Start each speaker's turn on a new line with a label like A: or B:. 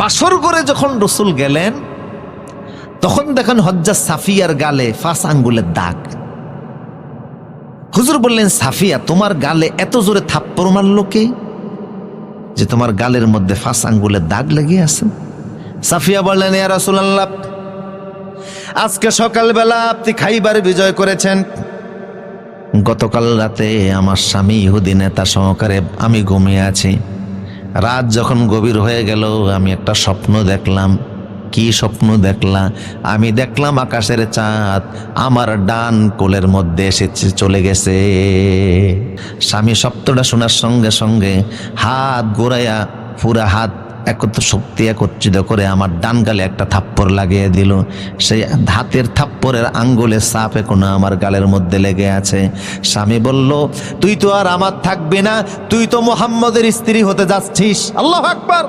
A: বাসর করে যখন রসুল গেলেন, তখন দেখেন হজ্জা সাফিয়ার গালে ফাঁস আঙ্গুলের দাগ। হুজুর বললেন, সাফিয়া, তোমার গালে এত জোরে থাপ্পড় মারলো কে যে তোমার গালের মধ্যে ফাঁস আঙ্গুলের দাগ লেগে আছে? সাফিয়া বললেন, ইয়া রাসূলুল্লাহ, আজকে সকালবেলা আপনি খাইবার বিজয় করেছেন। গতকাল রাতে আমার স্বামী ইহুদি নেতা সহকারে আমি ঘুমিয়ে আছি। রাত যখন গভীর হয়ে গেল, আমি একটা স্বপ্ন দেখলাম। কি স্বপ্ন দেখলাম? আমি দেখলাম আকাশের চাঁদ, আমার ডান কোলের মধ্যে এসেছে, চলে গেছে। স্বামী শব্দটা শোনার সঙ্গে সঙ্গে হাত গোড়াইয়া পুরা হাত একত্র শক্তি একত্রিত করে আমার ডান গালে একটা থাপ্পড় লাগিয়ে দিল। সেই ধাতের থাপ্পড়ের আঙ্গুলে সাপ এখনও আমার গালের মধ্যে লেগে আছে। স্বামী বলল, তুই তো আর আমার থাকবি না, তুই তো মোহাম্মদের স্ত্রী হতে যাচ্ছিস। আল্লাহ আকবার।